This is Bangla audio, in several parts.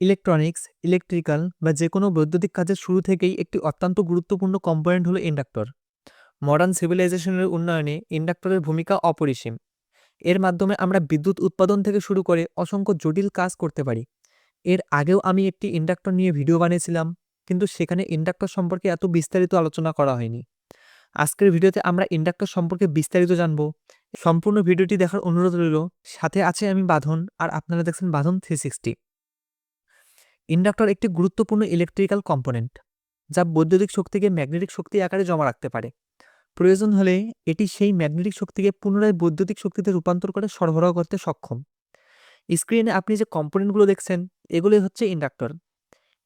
ইলেকট্রনিক্স, ইলেকট্রিক্যাল বা যে কোনো বৈদ্যুতিক কাজের শুরু থেকেই একটি অত্যন্ত গুরুত্বপূর্ণ কম্পোনেন্ট হলো ইন্ডাক্টর। মডার্ন সিভিলাইজেশনের উন্নয়নে ইন্ডাক্টরের ভূমিকা অপরিসীম। এর মাধ্যমে আমরা বিদ্যুৎ উৎপাদন থেকে শুরু করে অসংখ্য জটিল কাজ করতে পারি। এর আগেও আমি একটি ইন্ডাক্টর নিয়ে ভিডিও বানিয়েছিলাম, কিন্তু সেখানে ইন্ডাক্টর সম্পর্কে এত বিস্তারিত আলোচনা করা হয়নি। আজকের ভিডিওতে আমরা ইন্ডাক্টর সম্পর্কে বিস্তারিত জানব। সম্পূর্ণ ভিডিওটি দেখার অনুরোধ রইল। সাথে আছে আমি বাঁধন আর আপনারা দেখছেন বাঁধন থ্রি সিক্সটি ইন্ডাক্টর একটি গুরুত্বপূর্ণ ইলেকট্রিক্যাল কম্পোনেন্ট যা বৈদ্যুতিক শক্তিকে ম্যাগনেটিক শক্তি আকারে জমা রাখতে পারে। প্রয়োজন হলে এটি সেই ম্যাগনেটিক শক্তিকে পুনরায় বৈদ্যুতিক শক্তিতে রূপান্তর করে সরবরাহ করতে সক্ষম। স্ক্রিনে আপনি যে কম্পোনেন্টগুলো দেখছেন, এগুলোই হচ্ছে ইন্ডাক্টর।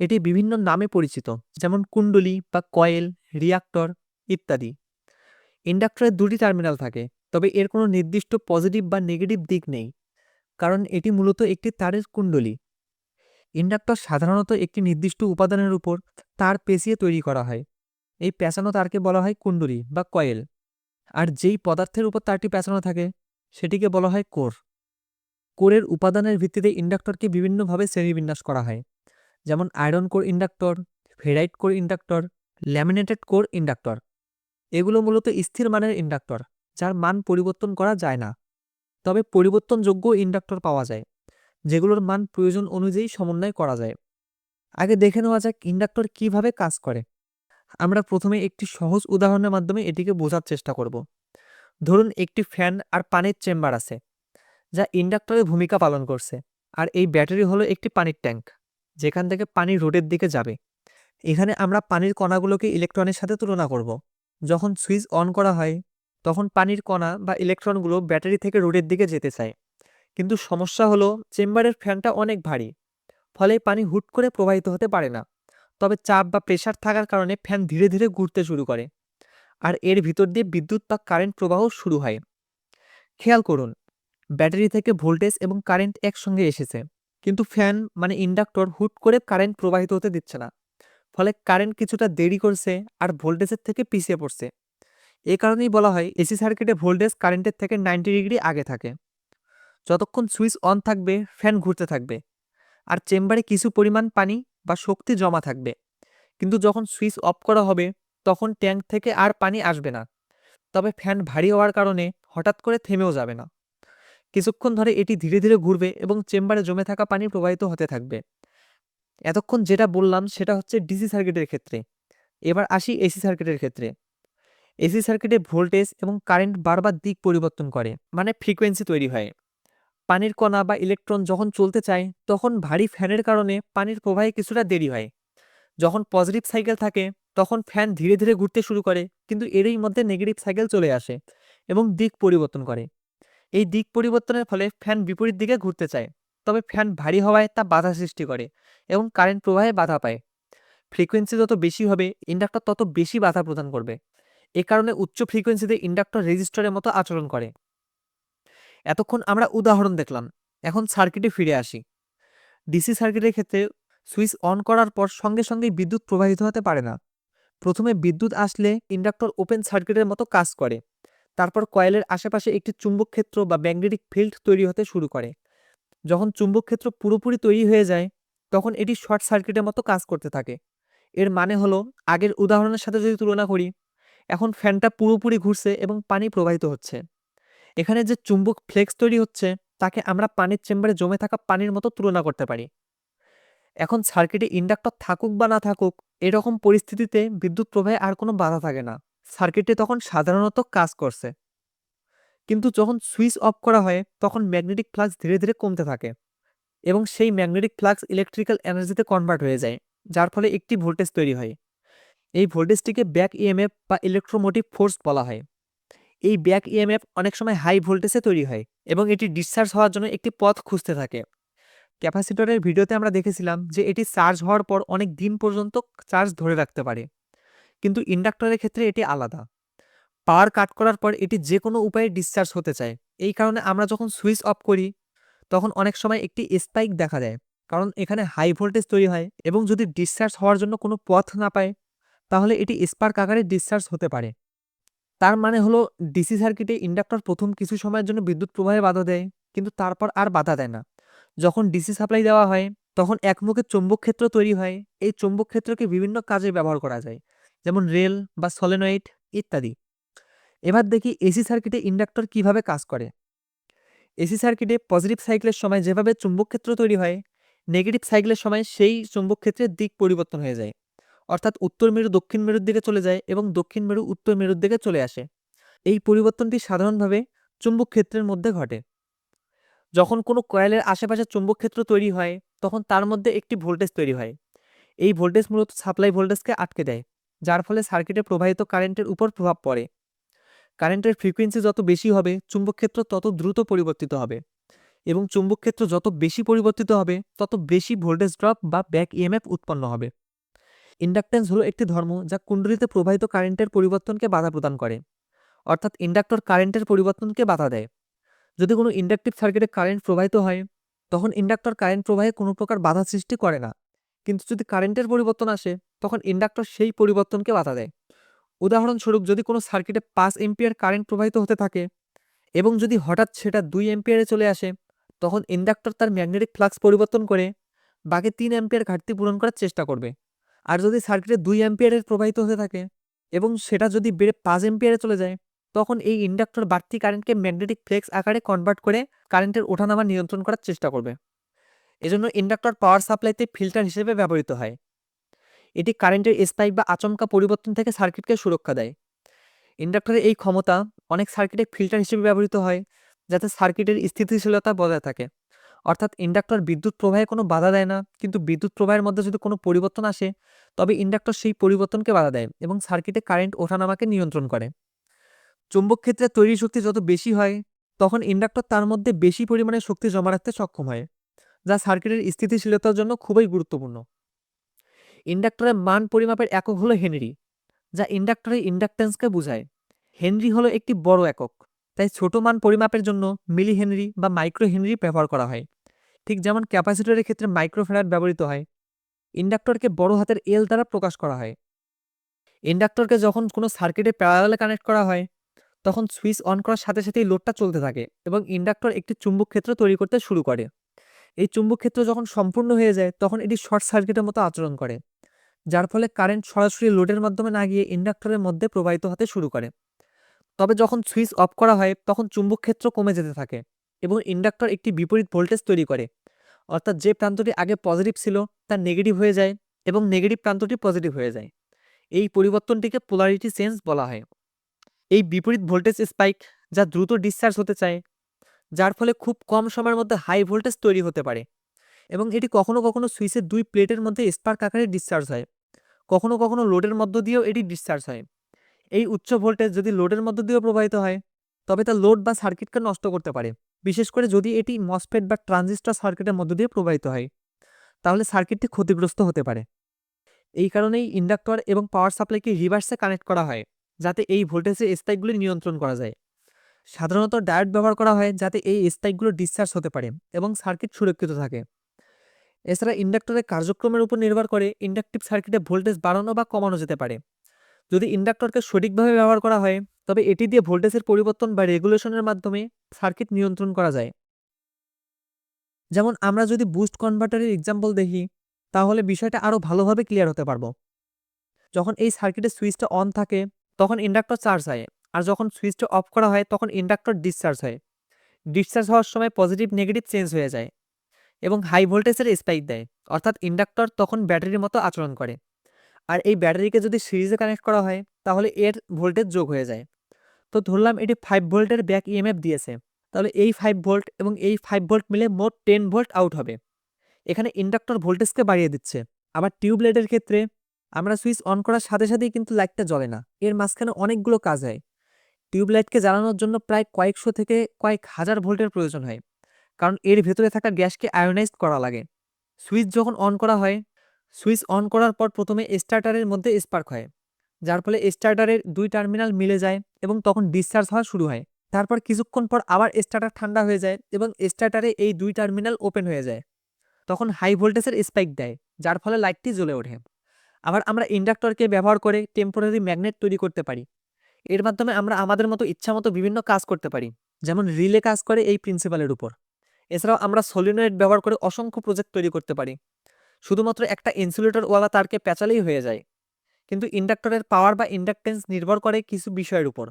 এটি বিভিন্ন নামে পরিচিত, যেমন কুণ্ডলী বা কয়েল রিয়াক্টর ইত্যাদি। ইন্ডাক্টরের দুটি টার্মিনাল থাকে, তবে এর কোনো নির্দিষ্ট পজিটিভ বা নেগেটিভ দিক নেই, কারণ এটি মূলত একটি তারের কুণ্ডলী। ইন্ডাক্টর সাধারণত একটি নির্দিষ্ট উপাদানের উপর তার পেঁচিয়ে তৈরি করা হয়। এই পেঁচানো তারকে বলা হয় কুণ্ডলী বা কয়েল। আর যেই পদার্থের উপর তারটি পেঁচানো থাকে, সেটিকে বলা হয় কোর। কোরের উপাদানের ভিত্তিতে ইন্ডাক্টরকে বিভিন্নভাবে শ্রেণীবিন্যাস করা হয়। যেমন iron core inductor, ferrite core inductor, laminated core inductor. এগুলো মূলত স্থির মানের ইন্ডাক্টর, যার মান পরিবর্তন করা যায় না। তবে পরিবর্তনযোগ্য ইন্ডাক্টর পাওয়া যায়। যেগুলোর মান প্রয়োজন অনুযায়ী সমন্বয় করা যায়। আগে দেখে নেওয়া যাক ইন্ডাক্টর কীভাবে কাজ করে। আমরা প্রথমে একটি সহজ উদাহরণের মাধ্যমে এটিকে বোঝার চেষ্টা করব। ধরুন একটি ফ্যান আর পানির চেম্বার আছে, যা ইন্ডাক্টরের ভূমিকা পালন করছে, আর এই ব্যাটারি হলো একটি পানির ট্যাঙ্ক, যেখান থেকে পানি রোডের দিকে যাবে। এখানে আমরা পানির কণাগুলোকে ইলেকট্রনের সাথে তুলনা করব। যখন সুইচ অন করা হয়, তখন পানির কণা বা ইলেকট্রনগুলো ব্যাটারি থেকে রোডের দিকে যেতে চায়। কিন্তু সমস্যা হলো চেম্বারের ফ্যানটা অনেক ভারী, ফলে পানি হুট করে প্রবাহিত হতে পারে না। তবে চাপ বা প্রেশার থাকার কারণে ফ্যান ধীরে ধীরে ঘুরতে শুরু করে আর এর ভিতর দিয়ে বিদ্যুৎ বা কারেন্ট প্রবাহ শুরু হয়। খেয়াল করুন, ব্যাটারি থেকে ভোল্টেজ এবং কারেন্ট একসঙ্গে এসেছে, কিন্তু ফ্যান মানে ইন্ডাক্টর হুট করে কারেন্ট প্রবাহিত হতে দিচ্ছে না, ফলে কারেন্ট কিছুটা দেরি করছে আর ভোল্টেজের থেকে পিছিয়ে পড়ছে। এ কারণেই বলা হয় এসি সার্কিটে ভোল্টেজ কারেন্টের থেকে নাইনটি ডিগ্রি আগে থাকে। যতক্ষণ সুইচ অন থাকবে, ফ্যান ঘুরতে থাকবে। আর চেম্বারে কিছু পরিমাণ পানি বা শক্তি জমা থাকবে। কিন্তু যখন সুইচ অফ করা হবে, তখন ট্যাঙ্ক থেকে আর পানি আসবে না। তবে ফ্যান ভারী হওয়ার কারণে হঠাৎ করে থেমেও যাবে না। কিছুক্ষণ ধরে এটি ধীরে ধীরে ঘুরবে এবং চেম্বারে জমে থাকা পানি প্রবাহিত হতে থাকবে। এতক্ষণ যেটা বললাম, সেটা হচ্ছে ডিসি সার্কিটের ক্ষেত্রে। এবার আসি এসি সার্কিটের ক্ষেত্রে। এসি সার্কিটে ভোল্টেজ এবং কারেন্ট বারবার দিক পরিবর্তন করে মানে ফ্রিকোয়েন্সি তৈরি হয়। পানির কণা বা ইলেকট্রন যখন চলতে চায়, তখন ভারী ফ্যানের কারণে পানির প্রবাহে কিছুটা দেরি হয়। যখন পজিটিভ সাইকেল থাকে, তখন ফ্যান ধীরে ধীরে ঘুরতে শুরু করে, কিন্তু এরই মধ্যে নেগেটিভ সাইকেল চলে আসে এবং দিক পরিবর্তন করে। এই দিক পরিবর্তনের ফলে ফ্যান বিপরীত দিকে ঘুরতে চায়, তবে ফ্যান ভারী হওয়ায় তা বাধা সৃষ্টি করে এবং কারেন্ট প্রবাহে বাধা পায়। ফ্রিকোয়েন্সি যত বেশি হবে, ইন্ডাক্টর তত বেশি বাধা প্রদান করবে। এ কারণে উচ্চ ফ্রিকোয়েন্সিতে ইন্ডাক্টর রেজিস্টারের মতো আচরণ করে। এতক্ষণ আমরা উদাহরণ দেখলাম, এখন সার্কিটে ফিরে আসি। ডিসি সার্কিটের ক্ষেত্রে সুইচ অন করার পর সঙ্গে সঙ্গেই বিদ্যুৎ প্রবাহিত হতে পারে না। প্রথমে বিদ্যুৎ আসলে ইন্ডাক্টর ওপেন সার্কিটের মতো কাজ করে। তারপর কয়েলের আশেপাশে একটি চুম্বক ক্ষেত্র বা ম্যাগনেটিক ফিল্ড তৈরি হতে শুরু করে। যখন চুম্বক ক্ষেত্র পুরোপুরি তৈরি হয়ে যায়, তখন এটি শর্ট সার্কিটের মতো কাজ করতে থাকে। এর মানে হলো, আগের উদাহরণের সাথে যদি তুলনা করি, এখন ফ্যানটা পুরোপুরি ঘুরছে এবং পানি প্রবাহিত হচ্ছে। এখানে যে চুম্বক ফ্লেক্স তৈরি হচ্ছে, তাকে আমরা পানির চেম্বারে জমে থাকা পানির মতো তুলনা করতে পারি। এখন সার্কিটে ইন্ডাক্টর থাকুক বা না থাকুক, এরকম পরিস্থিতিতে বিদ্যুৎ প্রবাহে আর কোনো বাধা থাকে না। সার্কিটে তখন সাধারণত কাজ করছে। কিন্তু যখন সুইচ অফ করা হয়, তখন ম্যাগনেটিক ফ্লাক্স ধীরে ধীরে কমতে থাকে এবং সেই ম্যাগনেটিক ফ্লাক্স ইলেকট্রিক্যাল এনার্জিতে কনভার্ট হয়ে যায়, যার ফলে একটি ভোল্টেজ তৈরি হয়। এই ভোল্টেজটিকে ব্যাক ইএমএফ বা ইলেকট্রোমোটিভ ফোর্স বলা হয়। এই ব্যাক ইএমএফ অনেক সময় হাই ভোল্টেজে তৈরি হয় এবং এটি ডিসচার্জ হওয়ার জন্য একটি পথ খুঁজতে থাকে। ক্যাপাসিটরের ভিডিওতে আমরা দেখেছিলাম যে এটি চার্জ হওয়ার পর অনেক দিন পর্যন্ত চার্জ ধরে রাখতে পারে, কিন্তু ইন্ডাক্টরের ক্ষেত্রে এটি আলাদা। পাওয়ার কাট করার পর এটি যে কোনো উপায়ে ডিসচার্জ হতে চায়। এই কারণে আমরা যখন সুইচ অফ করি, তখন অনেক সময় একটি স্পাইক দেখা দেয়, কারণ এখানে হাই ভোল্টেজ তৈরি হয় এবং যদি ডিসচার্জ হওয়ার জন্য কোনো পথ না পায়, তাহলে এটি স্পার্ক আকারে ডিসচার্জ হতে পারে। তার মানে হলো ডিসি সার্কিটে ইন্ডাক্টর প্রথম কিছু সময়ের জন্য বিদ্যুৎ প্রবাহে বাধা দেয়, কিন্তু তারপর আর বাধা দেয় না। যখন ডিসি সাপ্লাই দেওয়া হয়, তখন একমুখে চৌম্বক ক্ষেত্র তৈরি হয়। এই চৌম্বক ক্ষেত্রকে বিভিন্ন কাজে ব্যবহার করা যায়, যেমন রেল বা সলেনয়েড ইত্যাদি। এবার দেখি এসি সার্কিটে ইন্ডাক্টর কীভাবে কাজ করে। এসি সার্কিটে পজিটিভ সাইকেলের সময় যেভাবে চুম্বক ক্ষেত্র তৈরি হয়, নেগেটিভ সাইকেলের সময় সেই চুম্বক ক্ষেত্রের দিক পরিবর্তন হয়ে যায়। অর্থাৎ উত্তর মেরু, দক্ষিণ মেরুর দিকে চলে যায় এবং দক্ষিণ মেরু, উত্তর মেরুর দিকে চলে আসে। এই পরিবর্তনটি সাধারণভাবে চুম্বক ক্ষেত্রের মধ্যে ঘটে। যখন কোনো কয়েলের আশেপাশে চুম্বক ক্ষেত্র তৈরি হয়, তখন তার মধ্যে একটি ভোল্টেজ তৈরি হয়। এই ভোল্টেজ মূলত সাপ্লাই ভোল্টেজকে আটকে দেয়, যার ফলে সার্কিটে প্রবাহিত কারেন্টের উপর প্রভাব পড়ে। কারেন্টের ফ্রিকোয়েন্সি যত বেশি হবে, চুম্বক ক্ষেত্র তত দ্রুত পরিবর্তিত হবে এবং চুম্বক ক্ষেত্র যত বেশি পরিবর্তিত হবে, তত বেশি ভোল্টেজ ড্রপ বা ব্যাক ইএমএফ উৎপন্ন হবে। ইন্ডাকটেন্স হলো একটি ধর্ম যা কুণ্ডলিতে প্রবাহিত কারেন্টের পরিবর্তনকে বাধা প্রদান করে। অর্থাৎ ইন্ডাক্টর কারেন্টের পরিবর্তনকে বাধা দেয়। যদি কোনো ইন্ডাকটিভ সার্কিটে কারেন্ট প্রবাহিত হয়, তখন ইন্ডাক্টর কারেন্ট প্রবাহে কোনো প্রকার বাধা সৃষ্টি করে না। কিন্তু যদি কারেন্টের পরিবর্তন আসে, তখন ইন্ডাক্টর সেই পরিবর্তনকে বাধা দেয়। উদাহরণস্বরূপ, যদি কোনো সার্কিটে পাঁচ এম্পিয়ার কারেন্ট প্রবাহিত হতে থাকে এবং যদি হঠাৎ সেটা দুই এম্পিয়ারে চলে আসে, তখন ইন্ডাক্টর তার ম্যাগনেটিক ফ্লাক্স পরিবর্তন করে বাকি তিন অ্যাম্পিয়ার ঘাটতি পূরণ করার চেষ্টা করবে। আর যদি সার্কিটে দুই অ্যাম্পিয়ারের প্রবাহিত হতে থাকে এবং সেটা যদি বেড়ে পাঁচ এম্পিয়ারে চলে যায়, তখন এই ইন্ডাক্টর বাড়তি কারেন্টকে ম্যাগনেটিক ফ্লেক্স আকারে কনভার্ট করে কারেন্টের ওঠানামা নিয়ন্ত্রণ করার চেষ্টা করবে। এজন্য ইন্ডাক্টর পাওয়ার সাপ্লাইতে ফিল্টার হিসেবে ব্যবহৃত হয়। এটি কারেন্টের স্পাইক বা আচমকা পরিবর্তন থেকে সার্কিটকে সুরক্ষা দেয়। ইন্ডাক্টরের এই ক্ষমতা অনেক সার্কিটে ফিল্টার হিসেবে ব্যবহৃত হয়, যাতে সার্কিটের স্থিতিশীলতা বজায় থাকে। অর্থাৎ ইন্ডাক্টর বিদ্যুৎ প্রবাহে কোনো বাধা দেয় না। কিন্তু বিদ্যুৎ প্রবাহের মধ্যে যদি কোনো পরিবর্তন আসে, তবে ইন্ডাক্টর সেই পরিবর্তনকে বাধা দেয় এবং সার্কিটে কারেন্ট ওঠানামাকে নিয়ন্ত্রণ করে। চুম্বক ক্ষেত্রে তৈরি শক্তি যত বেশি হয়, তখন ইন্ডাক্টর তার মধ্যে বেশি পরিমাণে শক্তি জমা রাখতে সক্ষম হয়, যা সার্কিটের স্থিতিশীলতার জন্য খুবই গুরুত্বপূর্ণ। ইন্ডাক্টরের মান পরিমাপের একক হলো হেনরি, যা ইন্ডাক্টরের ইন্ডাকটেন্সকে বোঝায়। হেনরি হলো একটি বড় একক। তাই ছোট মান পরিমাপের জন্য মিলি হেনরি বা মাইক্রো হেনরি ব্যবহার করা হয়। ঠিক যেমন ক্যাপাসিটরের ক্ষেত্রে মাইক্রোফেরাড ব্যবহৃত হয়। ইন্ডাক্টরকে বড় হাতের এল দ্বারা প্রকাশ করা হয়। ইন্ডাক্টরকে যখন কোনো সার্কিটে প্যারালালে কানেক্ট করা হয়, তখন সুইচ অন করার সাথে সাথেই লোডটা চলতে থাকে এবং ইন্ডাক্টর একটি চুম্বক ক্ষেত্র তৈরি করতে শুরু করে। এই চুম্বক ক্ষেত্র যখন সম্পূর্ণ হয়ে যায়, তখন এটি শর্ট সার্কিটের মতো আচরণ করে, যার ফলে কারেন্ট সরাসরি লোডের মাধ্যমে না গিয়ে ইন্ডাক্টরের মধ্যে প্রবাহিত হতে শুরু করে। তবে যখন সুইচ অফ করা হয়, তখন চুম্বক ক্ষেত্র কমে যেতে থাকে এবং ইন্ডাক্টর একটি বিপরীত ভোল্টেজ তৈরি করে। অর্থাৎ যে প্রান্তটি আগে পজিটিভ ছিল, তা নেগেটিভ হয়ে যায় এবং নেগেটিভ প্রান্তটি পজিটিভ হয়ে যায়। এই পরিবর্তনটিকে পোলারিটি চেঞ্জ বলা হয়। এই বিপরীত ভোল্টেজ স্পাইক যা দ্রুত ডিসচার্জ হতে চায়, যার ফলে খুব কম সময়ের মধ্যে হাই ভোল্টেজ তৈরি হতে পারে এবং এটি কখনো কখনো সুইচের দুই প্লেটের মধ্যে স্পার্ক আকারে ডিসচার্জ হয়। কখনো কখনো লোডের মধ্য দিয়েও এটি ডিসচার্জ হয়। এই উচ্চ ভোল্টেজ যদি লোডের মধ্য দিয়েও প্রবাহিত হয়, তবে তা লোড বা সার্কিটকে নষ্ট করতে পারে। বিশেষ করে যদি এটি মসফেট বা ট্রানজিস্টর সার্কিটের মধ্য দিয়ে প্রবাহিত হয়, তাহলে সার্কিটটি ক্ষতিগ্রস্ত হতে পারে। এই কারণেই ইন্ডাক্টর এবং পাওয়ার সাপ্লাইকে রিভার্সে কানেক্ট করা হয়, যাতে এই ভোল্টেজের স্পাইকগুলি নিয়ন্ত্রণ করা যায়। সাধারণত ডায়োড ব্যবহার করা হয় যাতে এই স্পাইকগুলো ডিসচার্জ হতে পারে এবং সার্কিট সুরক্ষিত থাকে। এছাড়া ইন্ডাক্টরের কার্যক্রমের উপর নির্ভর করে ইন্ডাকটিভ সার্কিটে ভোল্টেজ বাড়ানো বা কমানো যেতে পারে। যদি ইন্ডাক্টরকে সঠিকভাবে ব্যবহার করা হয়, তবে এটি দিয়ে ভোল্টেজের পরিবর্তন বা রেগুলেশনের মাধ্যমে সার্কিট নিয়ন্ত্রণ করা যায়। যেমন আমরা যদি বুস্ট কনভার্টারের এক্সাম্পল দেখি, তাহলে বিষয়টা আরও ভালোভাবে ক্লিয়ার হতে পারব। যখন এই সার্কিটের সুইচটা অন থাকে, তখন ইন্ডাক্টর চার্জ হয়, আর যখন সুইচটা অফ করা হয়, তখন ইন্ডাক্টর ডিসচার্জ হয়। ডিসচার্জ হওয়ার সময় পজিটিভ নেগেটিভ চেঞ্জ হয়ে যায় এবং হাই ভোল্টেজের স্পাইক দেয়, অর্থাৎ ইন্ডাক্টর তখন ব্যাটারির মতো আচরণ করে। আর এই ব্যাটারিকে যদি সিরিজে কানেক্ট করা হয়, তাহলে এর ভোল্টেজ যোগ হয়ে যায়। তো ধরলাম এটি ফাইভ ভোল্টের ব্যাক ইএমএফ দিয়েছে, তাহলে এই ফাইভ ভোল্ট এবং এই ফাইভ ভোল্ট মিলে মোট টেন ভোল্ট আউট হবে। এখানে ইন্ডাক্টর ভোল্টেজকে বাড়িয়ে দিচ্ছে। আবার টিউবলাইটের ক্ষেত্রে আমরা সুইচ অন করার সাথে সাথেই কিন্তু লাইটটা জ্বলে না, এর মাঝখানে অনেকগুলো কাজ হয়। টিউবলাইটকে জ্বালানোর জন্য প্রায় কয়েকশো থেকে কয়েক হাজার ভোল্টের প্রয়োজন হয়, কারণ এর ভেতরে থাকা গ্যাসকে আয়োনাইজ করা লাগে। সুইচ যখন অন করা হয় সুইচ অন করার পর প্রথমে স্টার্টারের মধ্যে স্পার্ক হয়, যার ফলে স্টার্টারের দুই টার্মিনাল মিলে যায় এবং তখন ডিসচার্জ হওয়া শুরু হয়। তারপর কিছুক্ষণ পর আবার স্টার্টার ঠান্ডা হয়ে যায় এবং স্টার্টারে এই দুই টার্মিনাল ওপেন হয়ে যায়। তখন হাই ভোল্টেজের স্পাইক দেয়, যার ফলে লাইটটি জ্বলে ওঠে। আবার আমরা ইন্ডাক্টরকে ব্যবহার করে টেম্পোরারি ম্যাগনেট তৈরি করতে পারি। এর মাধ্যমে আমরা আমাদের মতো ইচ্ছা মতো বিভিন্ন কাজ করতে পারি, যেমন রিলে কাজ করে এই প্রিন্সিপালের উপর। এছাড়াও আমরা সলিনয়েড ব্যবহার করে অসংখ্য প্রজেক্ট তৈরি করতে পারি। শুধুমাত্র একটা ইনসুলেটরওয়ালা তারকে পেঁচালেই হয়ে যায়। কিন্তু ইন্ডাক্টরের পাওয়ার বা ইন্ডাক্টেন্স নির্ভর করে কিছু বিষয়ের উপর।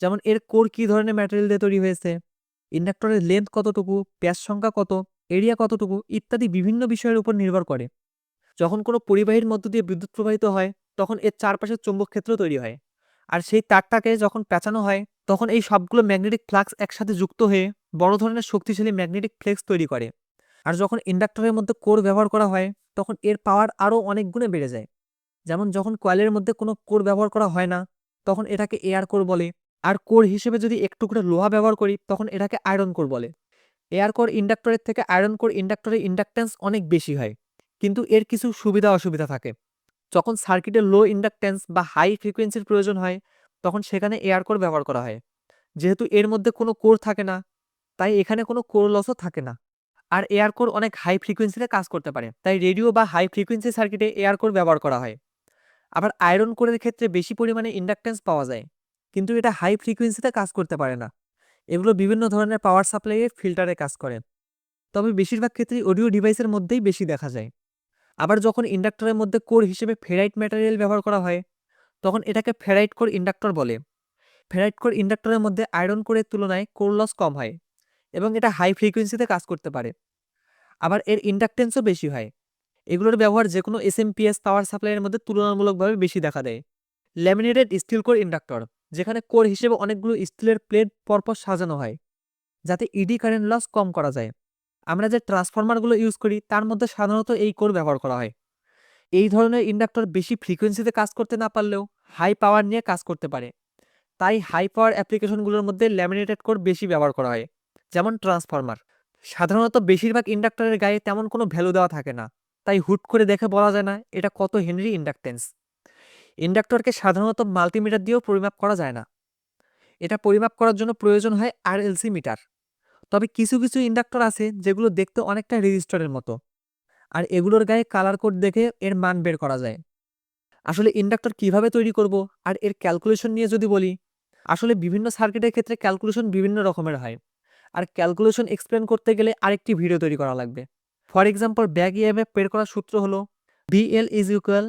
যেমন এর কোর কী ধরনের ম্যাটেরিয়াল দিয়ে তৈরি হয়েছে? ইন্ডাক্টরের লেন্থ কতটুকু? প্যাচ সংখ্যা কত? এরিয়া কতটুকু? ইত্যাদি বিভিন্ন বিষয়ের উপর নির্ভর করে। যখন কোনো পরিবাহীর মধ্য দিয়ে বিদ্যুৎ প্রবাহিত হয়, তখন এর চারপাশে চৌম্বক ক্ষেত্র তৈরি হয়। আর সেই তারটাকে যখন পেঁচানো হয়, তখন এই সবগুলো ম্যাগনেটিক ফ্লাক্স একসাথে যুক্ত হয়ে বড় ধরনের শক্তিশালী ম্যাগনেটিক ফ্লেক্স তৈরি করে। আর যখন ইন্ডাক্টরের মধ্যে কোর ব্যবহার করা হয়, তখন এর পাওয়ার আরও অনেক গুণে বেড়ে যায়। যেমন যখন কয়েলের মধ্যে কোনো কোর ব্যবহার করা হয় না, তখন এটাকে এয়ার কোর বলে। আর কোর হিসেবে যদি একটু করে লোহা ব্যবহার করি, তখন এটাকে আয়রন কোর বলে। এয়ার কোর ইন্ডাক্টরের থেকে আয়রন কোর ইন্ডাক্টরের ইন্ডাকটেন্স অনেক বেশি হয়। কিন্তু এর কিছু সুবিধা অসুবিধা থাকে। যখন সার্কিটে লো ইন্ডাকটেন্স বা হাই ফ্রিকোয়েন্সির প্রয়োজন হয়, তখন সেখানে এয়ার কোর ব্যবহার করা হয়। যেহেতু এর মধ্যে কোনো কোর থাকে না, তাই এখানে কোনো কোর লসও থাকে না। আর এয়ার কোর অনেক হাই ফ্রিকোয়েন্সিতে কাজ করতে পারে। তাই রেডিও বা হাই ফ্রিকোয়েন্সি সার্কিটে এয়ার কোর ব্যবহার করা হয়। আবার আয়রন কোরের ক্ষেত্রে বেশি পরিমাণে ইন্ডাকটেন্স পাওয়া যায়। কিন্তু এটা হাই ফ্রিকোয়েন্সিতে কাজ করতে পারে না। এগুলো বিভিন্ন ধরনের পাওয়ার সাপ্লাইয়ে ফিল্টারে কাজ করে। তবে বেশিরভাগ ক্ষেত্রেই অডিও ডিভাইসের মধ্যেই বেশি দেখা যায়। আবার যখন ইন্ডাক্টরের মধ্যে কোর হিসেবে ফেরাইট ম্যাটেরিয়াল ব্যবহার করা হয়, তখন এটাকে ফেরাইট কোর ইন্ডাক্টর বলে। ফেরাইট কোর ইন্ডাক্টরের মধ্যে আয়রন কোরের তুলনায় কোর লস কম হয়। এবং এটা হাই ফ্রিকোয়েন্সিতে কাজ করতে পারে। আবার এর ইন্ডাকটেন্সও বেশি হয়। এগুলোর ব্যবহার যে কোনো এস এসএমপিএস পাওয়ার সাপ্লাইয়ের মধ্যে তুলনামূলকভাবে বেশি দেখা দেয়। ল্যামিনেটেড স্টিল কোর ইন্ডাক্টর যেখানে কোর হিসেবে অনেকগুলো স্টিলের প্লেট পরপর সাজানো হয়, যাতে ইডি কারেন্ট লস কম করা যায়। আমরা যে ট্রান্সফরমারগুলো ইউজ করি, তার মধ্যে সাধারণত এই কোর ব্যবহার করা হয়। এই ধরনের ইন্ডাক্টর বেশি ফ্রিকোয়েন্সিতে কাজ করতে না পারলেও হাই পাওয়ার নিয়ে কাজ করতে পারে। তাই হাই পাওয়ার অ্যাপ্লিকেশনগুলোর মধ্যে ল্যামিনেটেড কোর বেশি ব্যবহার করা হয়। যেমন ট্রান্সফরমার। সাধারণত বেশিরভাগ ইন্ডাক্টরের গায়ে তেমন কোনো ভ্যালু দেওয়া থাকে না। তাই হুট করে দেখে বলা যায় না, এটা কত হেনরি ইন্ডাকটেন্স। ইন্ডাক্টরকে সাধারণত মাল্টিমিটার দিয়েও পরিমাপ করা যায় না। এটা পরিমাপ করার জন্য প্রয়োজন হয় আরএলসি মিটার। তবে কিছু কিছু ইন্ডাক্টর আছে যেগুলো দেখতে অনেকটা রেজিস্টরের মতো। আর এগুলোর গায়ে কালার কোড দেখে এর মান বের করা যায়। আসলে ইন্ডাক্টর কীভাবে তৈরি করব আর এর ক্যালকুলেশন নিয়ে যদি বলি, আসলে বিভিন্ন সার্কিটের ক্ষেত্রে ক্যালকুলেশন বিভিন্ন রকমের হয়। আর ক্যালকুলেশন এক্সপ্লেন করতে গেলে আরেকটি ভিডিও তৈরি করা লাগবে। ফর এক্সাম্পল ব্যাক ইএমএফ বের করার সূত্র হলো VL is equal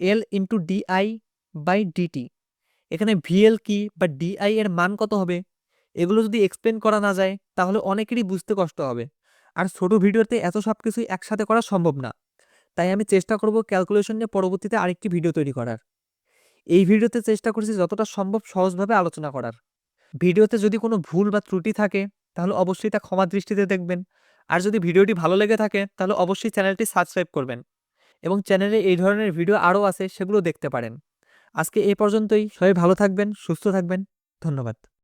L into di by dt এখানে ভিএল কি বা ডিআই এর মান কত হবে? এগুলো যদি এক্সপ্লেন করা না যায়, তাহলে অনেকেরই বুঝতে কষ্ট হবে। আর ছোট ভিডিওতে এত সব কিছুই একসাথে করা সম্ভব না। তাই আমি চেষ্টা করব ক্যালকুলেশন নিয়ে পরবর্তীতে আরেকটি ভিডিও তৈরি করার। এই ভিডিওতে চেষ্টা করছি যতটা সম্ভব সহজভাবে আলোচনা করার। ভিডিওতে যদি কোনো ভুল বা ত্রুটি থাকে, তাহলে অবশ্যই তা ক্ষমা দৃষ্টিতে দেখবেন। আর যদি ভিডিওটি ভালো লেগে থাকে, তাহলে অবশ্যই চ্যানেলটি সাবস্ক্রাইব করবেন এবং চ্যানেলে এই ধরনের ভিডিও আরও আছে, সেগুলো দেখতে পারেন। আজকে এ পর্যন্তই। সবাই ভালো থাকবেন, সুস্থ থাকবেন। ধন্যবাদ।